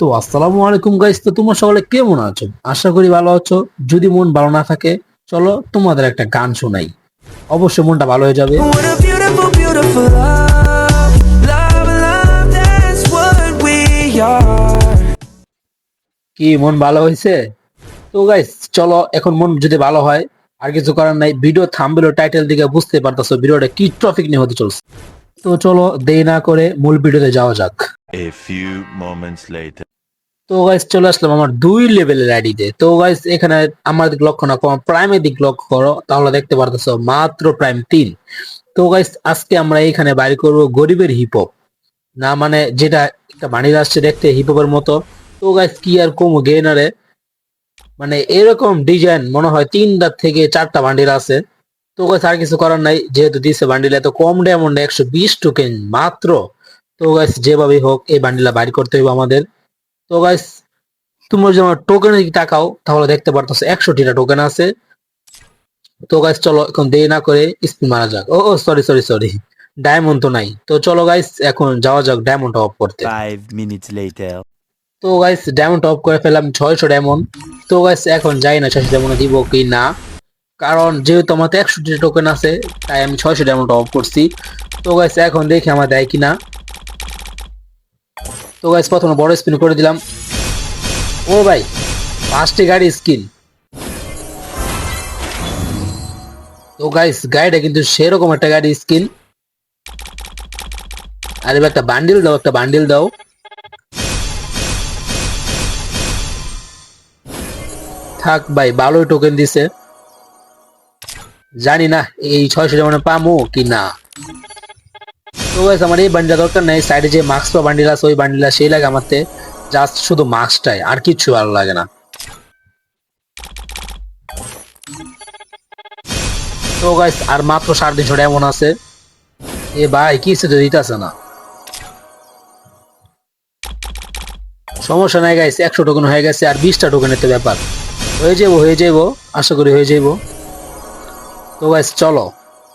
তো আসসালামু আলাইকুম গাইস তো তোমরা সকলে কেমন আছো? আশা করি ভালো আছো। যদি মন ভালো না থাকে চলো তোমাদের একটা গান শোনাই। অবশ্যই মনটা ভালো হয়ে যাবে. কি মন ভালো হয়েছে? তো গাইস চলো এখন মন যদি ভালো হয় আর কিছু করার নাই ভিডিও থামবেল টাইটেল দিকে বুঝতে পারতেছো ভিডিওটা কি টপিক নিয়ে হতে চলছে। তো চলো দেরি না করে মূল ভিডিওতে যাওয়া যাক। A few moments later. তো গাইস চলে আসলাম আমার দুই লেভেলের আইডিতে তো। গাইস এখানে আমার দিক লক্ষ্য না প্রাইমের দিক লক্ষ্য করো, তাহলে দেখতে পারতেছো মাত্র প্রাইম তিন। তো গাইস আজকে আমরা এখানে বাইর করব গরিবের হিপ হপ না মানে যেটা একটা বাণিজ্য আসছে দেখতে হিপ হপের মতো। তো গাইস কি আর কম গেনারে মানে এরকম ডিজাইন মনে হয় তিনটা থেকে চারটা বান্ডিল আছে। তো গাইস আর কিছু করার নাই, যেহেতু দিছে বান্ডিল এত কম ডায়মন্ড একশো বিশ টোকেন মাত্র। তো গাইস যেভাবেই হোক, এই বান্ডিলটা বাইর করতে হবে আমাদের। তো গাইস তোমরা যদি আমার টোকেনের দিকে তাকাও তাহলে দেখতে পারতেছো একশোটিটা টোকেন আছে। তো গাইস চলো এখন দেরি না করে স্পিন মারা যাক। ও ও সরি সরি সরি ডায়মন্ড তো নাই। তো চলো গাইস এখন যাওয়া যাক ডায়মন্ড অফ করতে। Five minutes later. তো গাইস ডায়মন্ড অফ করে ফেলাম ছয়শো ডায়মন্ড তো গাইস এখন যাই না ছয়শো ডায়মন্ড দিব কি না। কারণ যেহেতু আমার একশোটি টোকেন আছে তাই আমি ছয়শো ডায়মন্ড অফ করছি। তো গাইস এখন দেখি আমার দেয় কিনা। তো গাইস প্রথমে বড় স্পিন করে দিলাম। ও ভাই, পাঁচটি গাড়ি স্কিন তো গাইস গাড়িটা কিন্তু সেরকম একটা গাড়ি স্কিন আর একটা বান্ডিল দাও, একটা বান্ডিল দাও। থাক ভাই, ভালোই টোকেন দিছে। জানি না, এই ছয়শো যেমন পামো কি না। তো গাইস আমার এই বান্ডিল দরকার নেই সাইডে যে মাস্ক বা বান্ডিল আছে, ওই বান্ডিল সেই লাগে আমারতে জাস্ট শুধু মাস্কটাই আর কিচ্ছু ভালো লাগে না। তো গাইস আর মাত্র সাড়ে তিনশো এমন আছে। এ ভাই কিছু তো দিতেছে না। সমস্যা নাই গাইস একশো টোকেন হয়ে গেছে, আর বিশটা টোকেনের তো ব্যাপার। হয়ে যাব হয়ে যাব আশা করি হয়ে যাব তো গাইস চলো,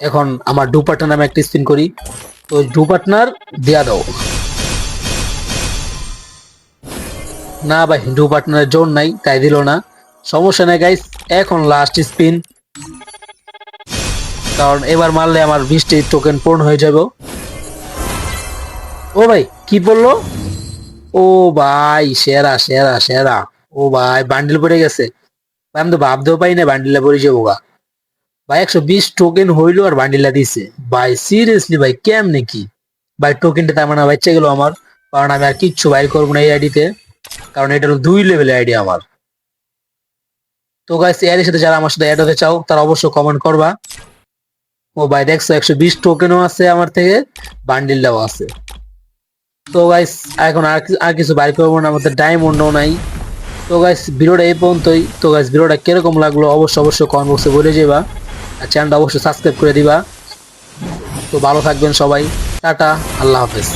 এখন আমার ডু পার্টনার নামে একটা স্পিন করি। তো ডু পার্টনার দেয়া দাও। না ভাই ডু পার্টনারের জোর নাই, তাই দিল না। সমস্যা নাই গাইস এখন লাস্ট স্পিন কারণ এবার মারলে আমার বিশটি টোকেন পূর্ণ হয়ে যাবে। ও ভাই, কি বলল? ও ভাই, সেরা সেরা সেরা। ও ভাই বান্ডিল পড়ে গেছে। আমি তো ভাবতেও পাই না বান্ডিলে পড়ে যাব গা। ভাই একশো বিশ টোকেন হইল আর বান্ডিলা দিছে। ভাই সিরিয়াসলি ভাই, কেমনে কি? ভাই টোকেনটা তার মানে বাচ্চা গেল আমার, কারণ আমি আর কিচ্ছু বাইর করব না এই আইডিতে কারণ এটা হলো দুই লেভেলের আইডি আমার। তো গাইস এর সাথে যারা আমার সাথে অ্যাড হতে চাও, তারা অবশ্যই কমেন্ট করবা। ও ভাই, দেখছ, একশো বিশ টোকেনও আছে আমার থেকে বান্ডিলটাও আছে। তো গাইস এখন আর আর কিছু বাইর করব না, আমাদের ডায়মন্ডও নাই। তো গাইস ভিডিওটা এই পর্যন্তই। তো গাইস ভিডিওটা কীরকম লাগল, অবশ্যই অবশ্যই কমেন্ট বক্সে বলে যাবা। চ্যানেলটা অবশ্যই সাবস্ক্রাইব করে দিবা। তো ভালো থাকবেন সবাই। টাটা আল্লাহ হাফেজ।